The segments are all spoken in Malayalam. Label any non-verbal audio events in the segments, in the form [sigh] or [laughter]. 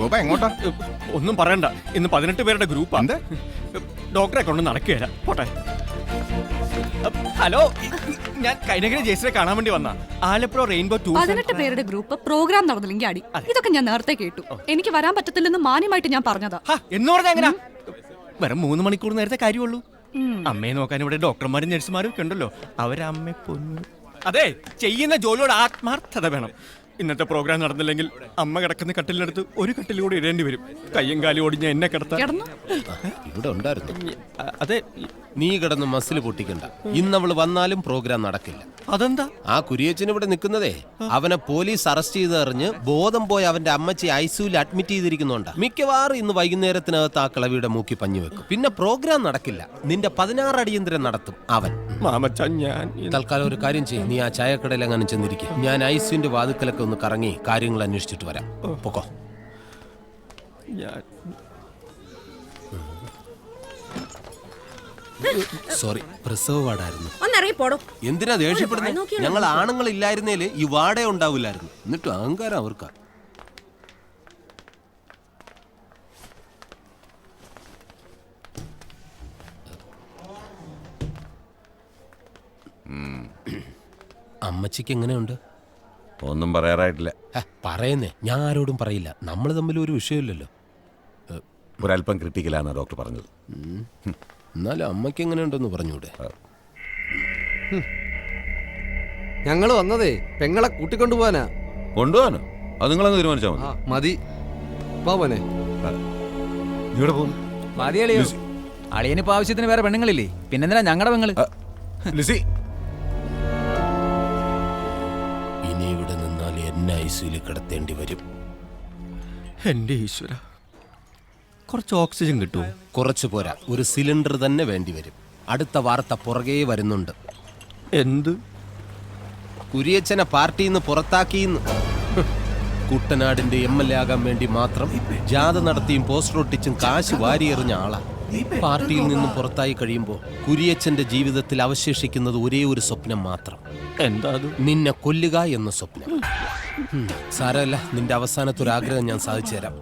ഗോപ എങ്ങോട്ടാ? ഒന്നും പറയണ്ട. ഇന്ന് പതിനെട്ട് പേരുടെ ഗ്രൂപ്പാ. എന്ത്? ഡോക്ടറെ കൊണ്ട് നടക്കുകയില്ല പോട്ടെ. ഹലോ ഞാൻ കൈനഗിരി ജയസിനെ കാണാൻ വേണ്ടി വന്ന. ആലപ്പുഴ റെയിൻബോ ടൂർ പതിനെട്ട് പേരുടെ ഗ്രൂപ്പ് പ്രോഗ്രാം നടന്നില്ലെങ്കിൽ അടി. ഇതൊക്കെ ഞാൻ നേരത്തെ കേട്ടു. എനിക്ക് വരാൻ പറ്റത്തില്ലെന്ന് മാന്യമായിട്ട് ഞാൻ പറഞ്ഞതാ. എന്ന് പറഞ്ഞാ എങ്ങനാ? വെറും മൂന്ന് മണിക്കൂർ നേരത്തെ കാര്യമുള്ളൂ. അമ്മയെ നോക്കാൻ ഇവിടെ ഡോക്ടർമാരും നഴ്സുമാരും ഒക്കെ ഉണ്ടല്ലോ. അവരമ്മ പൊന്നു. അതെ ചെയ്യുന്ന ജോലിയോട് ആത്മാർത്ഥത വേണം. ഇന്നത്തെ പ്രോഗ്രാം നടന്നില്ലെങ്കിൽ അമ്മ കിടക്കുന്ന കട്ടിലിനടുത്ത് ഒരു കട്ടിൽ കൂടി ഇടേണ്ടി വരും. കയ്യും കാലും ഞാൻ എന്നെ കിടത്താൻ. ഇവിടെ ഉണ്ടായിരുന്നു. അതെ. നീ കിടന്ന് മസിൽ പൊട്ടിക്കണ്ട. ഇന്നവൾ വന്നാലും പ്രോഗ്രാം നടക്കില്ല. അതെന്താ? ആ കുരിയച്ചൻ ഇവിടെ നിൽക്കുന്നതേ. അവനെ പോലീസ് അറസ്റ്റ് ചെയ്ത് എറിഞ്ഞ് ബോധം പോയി അവന്റെ അമ്മച്ചി ഐസിയുയിൽ അഡ്മിറ്റ് ചെയ്തിരിക്കുന്നുണ്ട്. മിക്കവാറും ഇന്ന് വൈകുന്നേരത്തിനകത്ത് ആ കിളവിയുടെ മൂക്കി പഞ്ഞു വെക്കും. പിന്നെ പ്രോഗ്രാം നടക്കില്ല. നിന്റെ പതിനാറ് അടിയന്തരം നടത്തും അവൻ. മാമച്ച ഞാൻ തൽക്കാലം ഒരു കാര്യം ചെയ്യും. നീ ആ ചായക്കടയിൽ അങ്ങനെ ചെന്നിരിക്കും. ഞാൻ ഐസിന്റെ വാതുക്കലൊക്കെ ഒന്ന് കറങ്ങി കാര്യങ്ങൾ അന്വേഷിച്ചിട്ട് വരാം. പൊക്കോ. സോറി പ്രസവ പോടോ എന്തിനാ ദേഷ്യപ്പെടുന്നത് ഞങ്ങൾ ആണുങ്ങൾ ഇല്ലായിരുന്നേൽ ഈ വാടേ ഉണ്ടാവില്ലായിരുന്നു. എന്നിട്ടും അഹങ്കാരം അവർക്കാ. അമ്മച്ചിക്ക് എങ്ങനെയുണ്ട്? ഒന്നും പറയാറായിട്ടില്ല. ഹ, പറയുന്നേ. ഞാൻ ആരോടും പറയില്ല. നമ്മൾ തമ്മിൽ ഒരു വിഷയമില്ലല്ലോ. ഒരല്പം ക്രിട്ടിക്കലാണ് ഡോക്ടർ പറഞ്ഞത്. എന്നാലും അമ്മയ്ക്ക് എങ്ങനെയുണ്ടെന്ന് പറഞ്ഞൂടെ? ഞങ്ങൾ വന്നതേ പെങ്ങളെ കൂട്ടിക്കൊണ്ടുപോവാനാ. കൊണ്ടുപോകാനോ അത് നിങ്ങളങ്ങ് തീരുമാനിച്ചാൽ മതി. ആ മതി. വാ പോനെ നീ ഇവിടെ പോകുന്നു? മതിയളിയോ അളിയനിപ്പോ ആവശ്യത്തിന് വേറെ പെണ്ണുങ്ങളില്ലേ? പിന്നെന്തിനാ ഞങ്ങളുടെ പെങ്ങൾ? ലിസി. എന്നെ ഐസിയിൽ കിടത്തേണ്ടി വരും. എന്റെ ഈശ്വര. കുറച്ച് ഓക്സിജൻ കിട്ടുമോ? കുറച്ച് പോരാ. ഒരു സിലിണ്ടർ തന്നെ വേണ്ടി വരും. അടുത്ത വാർത്ത പുറകെ വരുന്നുണ്ട്. എന്ത്? കുരിയച്ചനെ പാർട്ടിയിൽ നിന്ന് പുറത്താക്കിയെന്ന്. കുട്ടനാടിന്റെ എം എൽ എ ആകാൻ വേണ്ടി മാത്രം ജാഥ നടത്തിയും പോസ്റ്റർ ഒട്ടിച്ചും കാശ് വാരിയെറിഞ്ഞ ആളാ. പാർട്ടിയിൽ നിന്നും പുറത്തായി കഴിയുമ്പോൾ കുരിയച്ഛന്റെ ജീവിതത്തിൽ അവശേഷിക്കുന്നത് ഒരേ ഒരു സ്വപ്നം മാത്രം. എന്താ അത്? നിന്നെ കൊല്ലുക എന്ന സ്വപ്നം. സാരല്ല സാരമല്ല നിന്റെ അവസാനത്തെ ഒരു ആഗ്രഹം ഞാൻ സാധിച്ചു തരാം.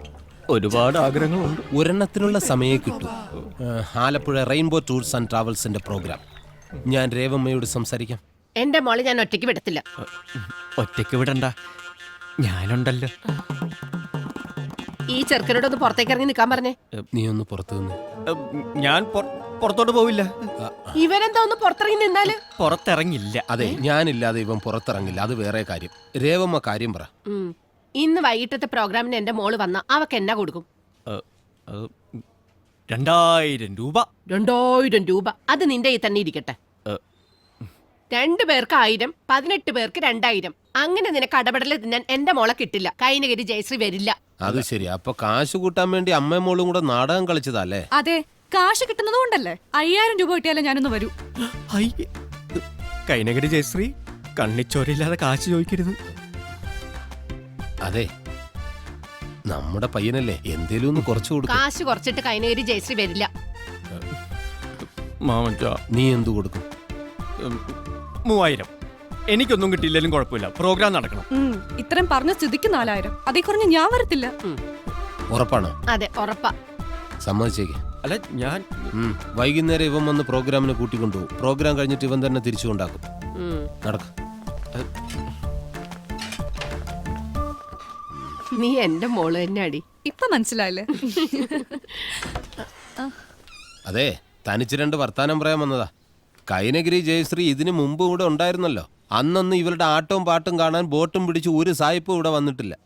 ഒരുപാട് ആഗ്രഹങ്ങളുണ്ട്. ഒരെണ്ണത്തിനുള്ള സമയം കിട്ടും. ആലപ്പുഴ റെയിൻബോ ടൂർസ് ആൻഡ് ട്രാവൽസിന്റെ പ്രോഗ്രാം. ഞാൻ രേവമ്മയോട് സംസാരിക്കാം. എന്റെ മോളെ ഞാൻ ഒറ്റയ്ക്ക് വിടത്തില്ല. ഒറ്റയ്ക്ക് വിടണ്ട. ഞാനുണ്ടല്ലോ. ഈ ചെറുക്കനോട് ഒന്ന് പുറത്തേക്ക് ഇറങ്ങി നിൽക്കാൻ പറഞ്ഞേ. നീ ഒന്ന് പുറത്തു നിന്ന് ഞാൻ പുറത്തോട്ട് പോവില്ല. ഇവരെന്താ ഒന്ന് പുറത്തിറങ്ങി നിന്നാൽ? പുറത്തിറങ്ങില്ല. അതെ ഞാനില്ലാതെ ഇവൻ പുറത്തിറങ്ങില്ല. അത് വേറെ കാര്യം. രേവമ്മ കാര്യം പറ. ഇന്ന് വൈകിട്ടത്തെ പ്രോഗ്രാമിന് എന്റെ മോൾ വന്ന അവക്ക് എന്നാ കൊടുക്കും? രണ്ടായിരം രൂപ. രണ്ടായിരം രൂപ. അത് നിന്റെ ഈ തന്നെ ഇരിക്കട്ടെ. രണ്ടു പേർക്ക് ആയിരം പതിനെട്ട് പേർക്ക് രണ്ടായിരം. അങ്ങനെ നിനക്ക് അടപടൽ തിന്നാൻ എന്റെ മോളെ കിട്ടില്ല. കൈനഗിരി ജയശ്രീ വരില്ല. അത് ശരി. അപ്പൊ കാശ് കൂട്ടാൻ വേണ്ടി അമ്മയും മോളും കൂടെ നാടകം കളിച്ചതല്ലേ? അതെ കാശ് കിട്ടുന്നത് കൊണ്ടല്ലേ അയ്യായിരം രൂപ കിട്ടിയാലേ ഞാനൊന്ന് വരൂ. കൈനകരി കൈനഗരി ജയശ്രീ കണ്ണിച്ചോരയില്ലാതെ കാശ് ചോദിക്കരുത്. അതെ നമ്മുടെ പയ്യനല്ലേ എന്തേലും ഒന്ന് കുറച്ചു കൊടുക്കും. കാശ് കുറച്ചിട്ട് കൈനഗിരി ജയശ്രീ വരില്ല. മാമച്ച നീ എന്തു കൊടുക്കും? മൂവായിരം. എനിക്കൊന്നും കിട്ടിയില്ലെങ്കിലും കുഴപ്പമില്ല. പ്രോഗ്രാം നടക്കണം. ഉം, ഇത്രയും പറഞ്ഞ സ്ഥിതിക്ക് നാലായിരം. അതേ കുറഞ്ഞ് ഞാൻ വരത്തില്ല. ഉറപ്പാണോ? അതെ ഉറപ്പാ. സമ്മതിച്ചേക്ക്. അല്ല ഞാൻ ഉം. വൈകുന്നേരം ഇവൻ വന്ന് പ്രോഗ്രാമിനെ കൂട്ടിക്കൊണ്ടുപോകും പ്രോഗ്രാം കഴിഞ്ഞിട്ട് ഇവൻ തന്നെ തിരിച്ചു കൊണ്ടാക്കും. നടക്ക. നീ എന്റെ മോൾ തന്നെ അടി ഇപ്പൊ മനസ്സിലായില്ലേ? അതെ തനിച്ച് രണ്ട് വർത്താനം പറയാൻ വന്നതാ. കൈനഗിരി ജയശ്രീ ഇതിനു മുമ്പ് ഇവിടെ ഉണ്ടായിരുന്നല്ലോ. അന്നൊന്നും ഇവരുടെ ആട്ടവും പാട്ടും കാണാൻ ബോട്ടും പിടിച്ച് ഒരു സായിപ്പും ഇവിടെ വന്നിട്ടില്ല.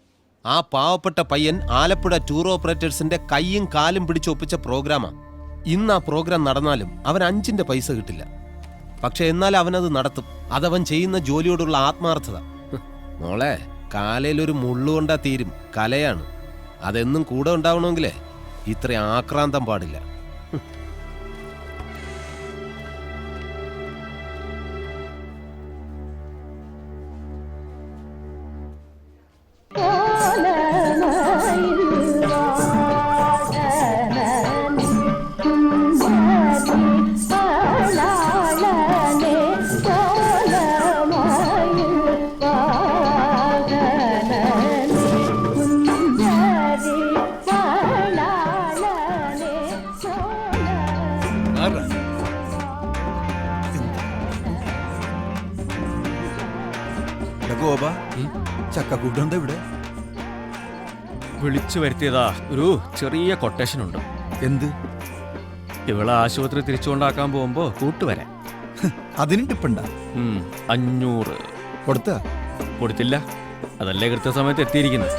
ആ പാവപ്പെട്ട പയ്യൻ ആലപ്പുഴ ടൂർ ഓപ്പറേറ്റേഴ്സിന്റെ കൈയും കാലും പിടിച്ച് ഒപ്പിച്ച പ്രോഗ്രാമാണ് ഇന്ന് ആ പ്രോഗ്രാം നടന്നാലും അവൻ അഞ്ചിന്റെ പൈസ കിട്ടില്ല. പക്ഷെ എന്നാൽ അവനത് നടത്തും. അതവൻ ചെയ്യുന്ന ജോലിയോടുള്ള ആത്മാർത്ഥത. മോളെ കാലയിൽ ഒരു മുള്ളുകൊണ്ടാ തീരും. കലയാണ്. അതെന്നും കൂടെ ഉണ്ടാവണമെങ്കിലേ. ഇത്ര ആക്രാന്തം പാടില്ല. ചക്കക്കൂട്ടുണ്ട ഇവിടെ? വിളിച്ചു വരുത്തിയതാ ഒരു ചെറിയ കൊട്ടേഷൻ ഉണ്ട്. എന്ത്? ഇവളെ ആശുപത്രി തിരിച്ചുകൊണ്ടാക്കാൻ പോകുമ്പോ കൂട്ടുവരാൻ. അതിന് ടിപ്പുണ്ട? ഉം, അഞ്ഞൂറ്. കൊടുത്ത? കൊടുത്തില്ല. അതല്ലേ കൃത്യസമയത്ത് എത്തിയിരിക്കുന്നത്.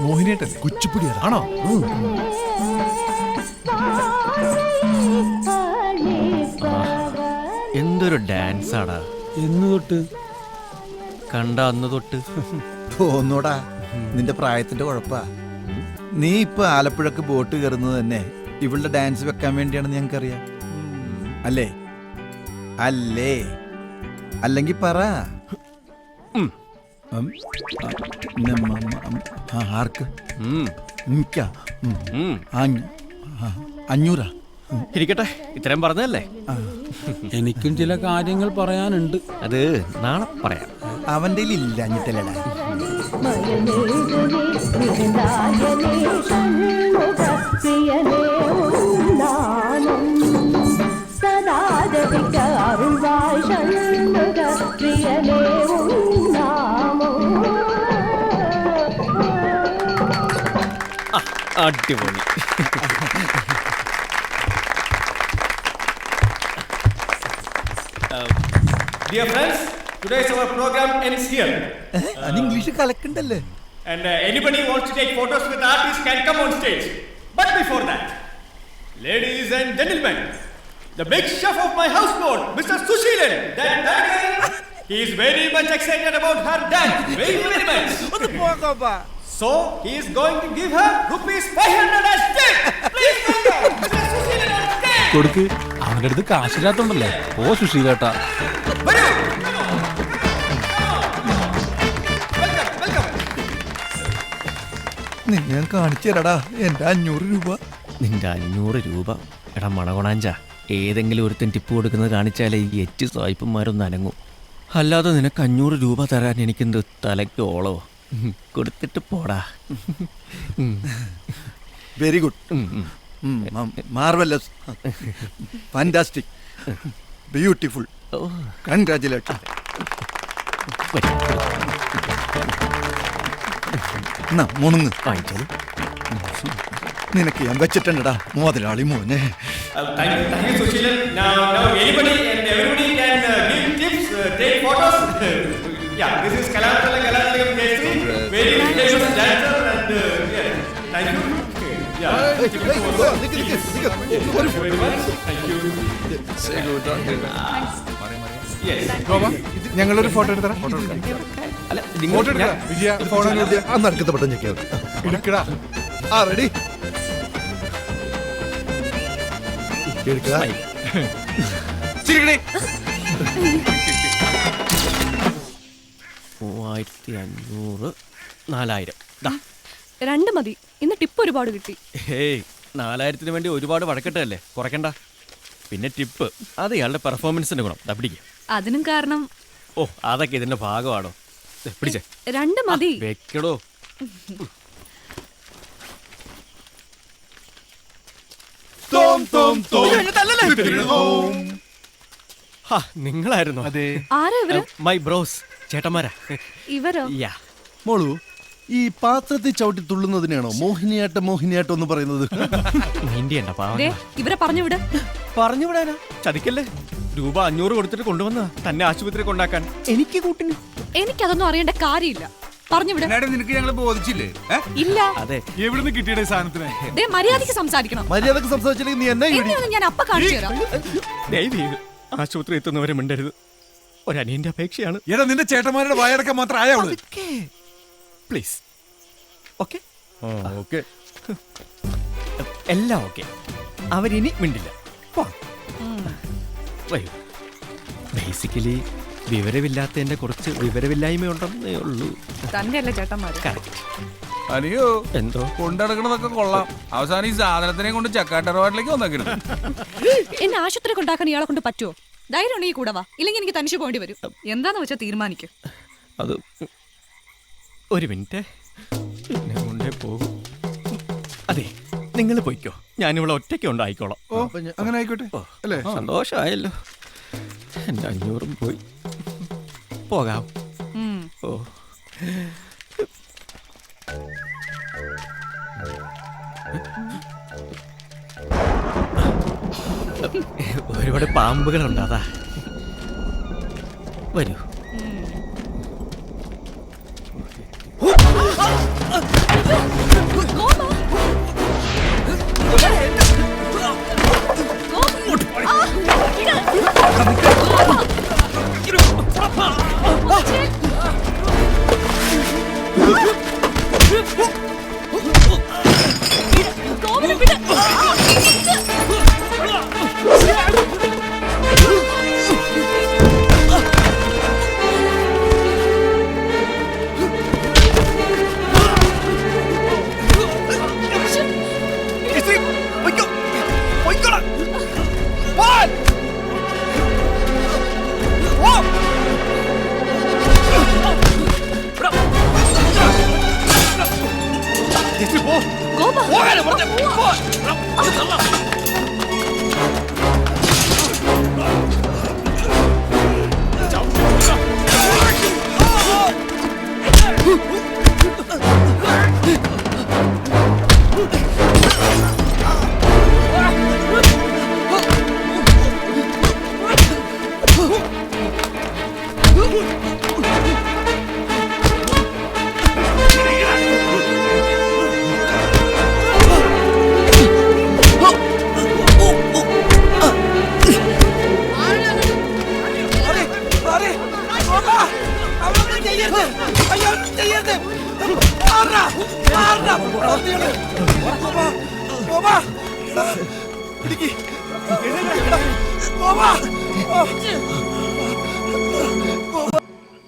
മോഹിനിയേട്ടല്ലേ കുച്ചിപ്പുടി എന്തൊരു ഡാൻസ് ആടാ. എന്ന് തൊട്ട്. കണ്ട അന്ന് തൊട്ട്. തോന്നൂടാ നിന്റെ പ്രായത്തിന്റെ കുഴപ്പാ. നീ ഇപ്പൊ ആലപ്പുഴക്ക് ബോട്ട് കയറുന്നത് തന്നെ ഇവളുടെ ഡാൻസ് വെക്കാൻ വേണ്ടിയാണെന്ന് ഞങ്ങൾക്കറിയാം. അല്ലേ? അല്ലേ? അല്ലെങ്കി പറ. ഉം. ഉം. ആ, നമ്മ, ഉം, ആ, ആർക്ക്? ഉം, എനിക്കാ? ഉം. ഉം. ആ, ഞ- ആ, അഞ്ഞൂറാ. ഇരിക്കട്ടെ ഇത്രയും പറഞ്ഞതല്ലേ? എനിക്കും ചില കാര്യങ്ങൾ പറയാനുണ്ട്. അത് നാളെ പറയാം. അവന്റെ ഇല്ല അഞ്ഞിട്ടല്ലടാ അടിപൊളി. Dear friends, today's our program ends here. [laughs] അത് ഇംഗ്ലീഷ് കലക്കണ്ടല്ലേ And uh, anybody who wants to take photos with artists can come on stage. But before that, ladies and gentlemen, the big chef of my houseboat, Mr. Sushilan, that tiger, [laughs] he is very much excited about her dance. Very, very much. [laughs] So, he is going to give her rupees 500 as tip. Please welcome Mr. Sushilan on stage. കൊടുക്ക് അവന്റെ അടുത്ത് കാശില്ലാത്തോണ്ടല്ലേ? ഓ സുശീലേട്ടാ. നിന്നെ ഞാൻ കാണിച്ചു തരാടാ എന്റെ അഞ്ഞൂറ് രൂപ. നിന്റെ അഞ്ഞൂറ് രൂപ? എടാ മണകൊണാഞ്ച ഏതെങ്കിലും ഒരുത്തൻ ടിപ്പ് കൊടുക്കുന്നത് കാണിച്ചാലേ ഈ എച്ച് സായിപ്പന്മാരൊന്ന് അനങ്ങും. അല്ലാതെ നിനക്ക് അഞ്ഞൂറ് രൂപ തരാൻ എനിക്കെന്ത് തലയ്ക്ക് ഓളോ? കൊടുത്തിട്ട് പോടാ. Very good. Marvellous fantastic beautiful എന്നാ മുണുങ്ങ്. നിനക്ക് ഞാൻ വെച്ചിട്ടുണ്ടടാ മുതലാളി മോനെ. Thank you, ഞങ്ങളൊരു ഫോട്ടോ എടുത്തരാം നടക്കത്തെ പെട്ടെന്ന് എടുക്കടാ ആ റെഡി മൂവായിരത്തി അഞ്ഞൂറ് നാലായിരം. രണ്ട് മതി ഇന്ന് ടിപ്പ് ഒരുപാട് കിട്ടി. ഹേയ് നാലായിരത്തിന് വേണ്ടി ഒരുപാട് വഴക്കട്ടല്ലേ കുറയ്ക്കണ്ട. പിന്നെ ടിപ്പ് അത് ഇയാളുടെ പെർഫോമൻസിന്റെ ഗുണം. പിടിക്കുക അതിനും കാരണം? ഓ അതൊക്കെ ഇതിന്റെ ഭാഗമാണോ? പിടിച്ചേ. രണ്ട് മതി. വെക്കടോ. നിങ്ങളായിരുന്നു നിങ്ങളായിരുന്നോ? അതെ. ആരാ ഇവർ? മൈ ബ്രോസ് ചേട്ടന്മാരാ. ഇവരോ? യാ. മോളു ഈ പാത്രത്തിൽ ചവിട്ടി തുള്ളുന്നതിനാണോ? മോഹിനിയാട്ടം മോഹിനിയാട്ടം എന്ന് പറയുന്നത്. ഇന്ത്യ പാവം. ദേ ഇവരെ പറഞ്ഞു വിട്. പറഞ്ഞു വിടാനാ? ചതിക്കല്ലേ? രൂപ അഞ്ഞൂറ് കൊടുത്തിട്ട് കൊണ്ടുവന്ന തന്നെ ആശുപത്രി കൊണ്ടാക്കാൻ. എനിക്ക് കൂട്ടിന്. എനിക്കതൊന്നും അറിയേണ്ട കാര്യമില്ല. പറഞ്ഞു വിട്. എന്നാലും നിനക്ക് ഞങ്ങൾ ബോധിച്ചില്ലേ? ഏ? ഇല്ല. അതെ. എവിടുന്ന് കിട്ടിയുടെ സാധനത്തിന്? ദേ മര്യാദയ്ക്ക് സംസാരിക്കണം. മര്യാദയ്ക്ക് സംസാരിച്ചില്ലെങ്കിൽ നീ എന്നെ ഇടി എന്നെയൊന്നും ഞാൻ അപ്പ കാണിച്ചു തരാം. ചെയ്ത് ആശുപത്രി എത്തുന്നവരെ മിണ്ടരുത്. ഒരനിയന്റെ അപേക്ഷയാണ്. എടാ നിന്റെ ചേട്ടന്മാരുടെ വായടക്കം മാത്രം ആയോളൂ പ്ലീസ്. ഓക്കെ? ഓക്കെ. [laughs] എല്ലാം ഓക്കെ. അവരിനി മിണ്ടില്ല. ബേസിക്കലി വരൂ ബേസിക്കലി വിവരമില്ലാത്തതിന്റെ കുറച്ച് വിവരമില്ലായ്മ ഉണ്ടെന്നേ ഉള്ളൂ. തന്നെയല്ല ചേട്ടന്മാർ. അനിയോ എന്തോ? കൊണ്ടടക്കണതൊക്കെ കൊള്ളാം. അവസാനം ഈ സാധനത്തിനെ കൊണ്ട് ചക്കാട്ടറവാട്ടിലേക്ക് വന്നേക്കണം. [laughs] എന്നെ ആശുപത്രി കൊണ്ടാക്കാൻ ഇയാളെ കൊണ്ട് പറ്റുമോ ധൈര്യം ഉണ്ടെങ്കിൽ കൂടെ വാ. ഇല്ലെങ്കിൽ എനിക്ക് തനിച്ചു പോകേണ്ടി വരും. എന്താന്ന് വെച്ചാൽ തീരുമാനിക്കും. അത് ഒരു മിനിറ്റ്. ഞാൻ കൊണ്ടേ പോകും. അതെ നിങ്ങൾ പോയിക്കോ. ഞാനിവിടെ ഒറ്റയ്ക്ക് ഉണ്ടായിക്കോളാം. ഓ അങ്ങനെ ആയിക്കോട്ടെ. ഓ, അല്ലേ? സന്തോഷമായല്ലോ. എന്റെ അഞ്ഞൂറും പോയി. പോകാം. ഉം. ഓ. ഒരുപാട് പാമ്പുകളുണ്ട്. അതാ വരൂ. Uh, uh Huh?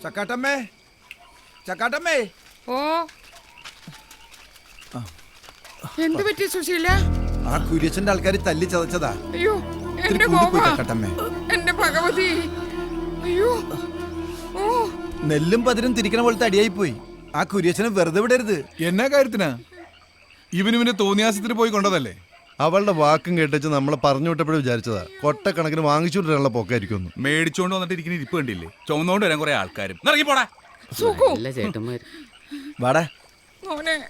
ചക്കാട്ടമ്മേ ചക്കാട്ടമ്മേ. ഓ. എന്ത് പറ്റി സുശീല? ആ കുര്യച്ചന്റെ ആൾക്കാർ തല്ലി ചതച്ചതാ. അയ്യോ എന്റെ ഭഗവതി. അയ്യോ. നെല്ലും പതിരും തിരിക്കണ പോലത്തെ അടിയായി പോയി ആ കുര്യച്ചനെ വെറുതെ വിടരുത്. എന്നാ കാര്യത്തിനാ? ഇവനിവന്റെ തോന്നിയാസത്തിന് പോയി കൊണ്ടതല്ലേ? അവളുടെ വാക്കും കേട്ടിച്ച് നമ്മളെ പറഞ്ഞു വിട്ടപ്പോഴും വിചാരിച്ചതാ. കൊട്ടക്കണക്കിന് വാങ്ങിച്ചുകൊണ്ടിരാനുള്ള പൊക്കായിരിക്കും മേടിച്ചോണ്ട് വന്നിട്ട് ഇരിക്കുന്ന ഇരിപ്പ് കണ്ടില്ലേ? ചുമന്നോണ്ട് വരാൻ കുറെ ആൾക്കാരും. ഇറങ്ങി പോടാ. സുഖു. വാടാ. മോനെ.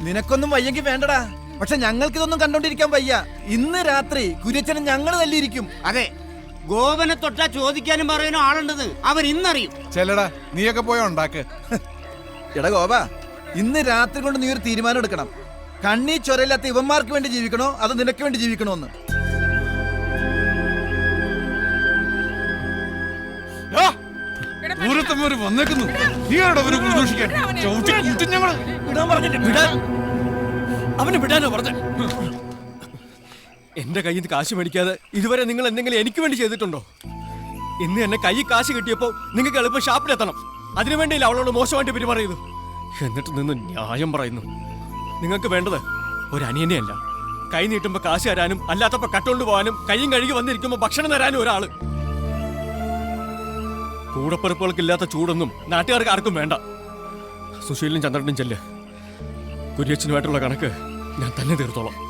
നിനക്കൊന്നും വയ്യെങ്കിൽ വേണ്ടടാ. പക്ഷെ ഞങ്ങൾക്ക് ഇതൊന്നും കണ്ടോണ്ടിരിക്കാൻ വയ്യ. ഇന്ന് രാത്രി കുര്യച്ചനെ ഞങ്ങൾ തല്ലിയിരിക്കും. അതെ. ഗോവനെ തൊട്ടാ ചോദിക്കാനും പറയാനും ആളുണ്ടെന്ന് അവൻ ഇന്നറിയും. ചെല്ലടാ നീയൊക്കെ പോയ ഉണ്ടാക്ക്. എടാ ഗോപ ഇന്ന് രാത്രി കൊണ്ട് നീ ഒരു തീരുമാനം എടുക്കണം. കണ്ണീ ചൊരയില്ലാത്ത ഇവന്മാർക്ക് വേണ്ടി ജീവിക്കണോ അത് നിനക്ക് വേണ്ടി ജീവിക്കണോ എന്ന് ദൂരത്തമ്മര് വന്നേക്കുന്നു. നീ ആരുടെ അവർ പ്രതീക്ഷിക്കാൻ ചവിട്ടി കൂട്ടും ഞങ്ങൾ. വിടാൻ പറഞ്ഞിട്ട് വിടാൻ അവനെ വിടാനോ പറഞ്ഞ? എന്റെ കയ്യിൽ നിന്ന് കാശ് മേടിക്കാതെ ഇതുവരെ നിങ്ങൾ എന്തെങ്കിലും എനിക്ക് വേണ്ടി ചെയ്തിട്ടുണ്ടോ? ഇന്ന് എന്നെ കൈ കാശ് കിട്ടിയപ്പോ നിങ്ങൾക്ക് എളുപ്പം ഷാപ്പിലെത്തണം. അതിനുവേണ്ടിയില്ല അവളോട് മോശമായിട്ട് പെരുമാറിയത്? എന്നിട്ട് നിന്ന് ന്യായം പറയുന്നു. നിങ്ങൾക്ക് വേണ്ടത് ഒരു അനിയനെയല്ല കൈ നീട്ടുമ്പോൾ കാശ് തരാനും അല്ലാത്തപ്പോൾ കട്ടുകൊണ്ട് പോകാനും കൈയും കഴുകി വന്നിരിക്കുമ്പോൾ ഭക്ഷണം തരാനും ഒരാൾ. കൂടപ്പിറപ്പുകൾക്കില്ലാത്ത ചൂടൊന്നും നാട്ടുകാർക്ക് ആർക്കും വേണ്ട. സുശീലിനും ചന്ദ്രനും ചെല്ല്. കുര്യച്ചനുമായിട്ടുള്ള കണക്ക് ഞാൻ തന്നെ തീർത്തോളാം.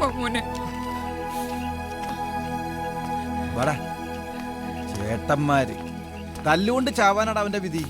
വാ മോനെ. വാടാ. ചേട്ടന്മാര്. തല്ലുകൊണ്ട് ചാവാനാണ് അവന്റെ വിധി.